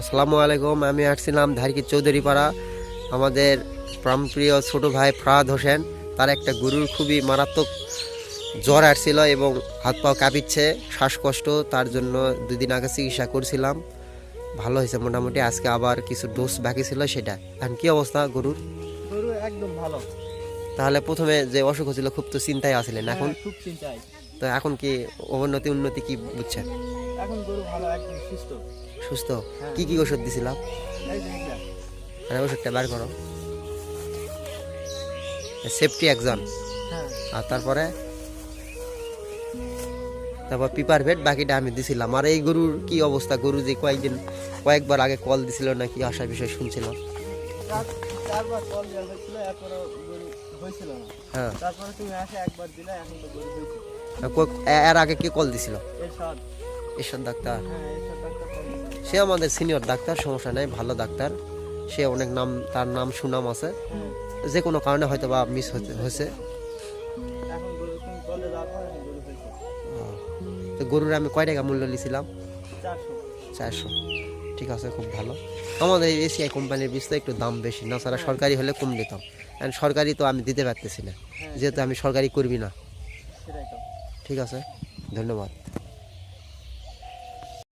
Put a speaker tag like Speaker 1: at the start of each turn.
Speaker 1: আসসালামু আলাইকুম আমি আসছিলাম ধারকি চৌধুরীপাড়া। আমাদের প্রাণপ্রিয় ছোট ভাই ফরাদ হোসেন তার একটা গরুর খুবই মারাত্মক জ্বর আসছিল এবং হাত পাও কাঁপিচ্ছে শ্বাসকষ্ট তার জন্য দুদিন আগে চিকিৎসা করছিলাম। ভালো হয়েছে মোটামুটি আজকে আবার কিছু ডোজ বাকি ছিল সেটা। এখন কি অবস্থা গরুর?
Speaker 2: গরু একদম ভালো।
Speaker 1: তাহলে প্রথমে যে অসুখ হয়েছিল খুব তো চিন্তায় আছিলেন এখন?
Speaker 2: হ্যাঁ, খুব চিন্তায়।
Speaker 1: তো এখন কি অবনতি উন্নতি কি বুঝছেন?
Speaker 2: এখন গরু ভালো একদম সুস্থ।
Speaker 1: সুস্থ?
Speaker 2: হ্যাঁ।
Speaker 1: কি কি ওষুধ দিছিলাম মানে ওষুধটা বার করো। সেফটি একজন
Speaker 2: হ্যাঁ।
Speaker 1: আর তারপরে? তারপর পিপার ভেট বাকিটা আমি দিছিলাম। আর এই গরুর কি অবস্থা? গরু যে কয়েকদিন কয়েকবার আগে কল দিছিল বিষয় শুনছিলাম
Speaker 2: না।
Speaker 1: হ্যাঁ।
Speaker 2: তারপরে তুমি আসে একবার দিলে এখন তো গরু হয়েছে।
Speaker 1: আর কো- এ- এর আগে কে কল দিছিল? ঈশ্বর ডাক্তার।
Speaker 2: হ্যাঁ ডাক্তার।
Speaker 1: সে আমাদের সিনিয়র ডাক্তার সমস্যা নেই ভালো ডাক্তার। সে অনেক নাম তার নাম সুনাম আছে।
Speaker 2: হ্যাঁ।
Speaker 1: যে কোনো কারণে হয়তো বা মিস হয়েছে। তো গরুর আমি কয় টাকা মূল্য নিয়েছিলাম?
Speaker 2: চারশো।
Speaker 1: ঠিক আছে খুব ভালো। আমাদের এসিআই কোম্পানির বীজ তো একটু দাম বেশি। না ছাড়া সরকারি হলে কম দিতাম। কারণ সরকারি তো আমি দিতে পারতেছি না।
Speaker 2: হ্যাঁ।
Speaker 1: যেহেতু আমি সরকারি করবি না। ঠিক আছে ধন্যবাদ।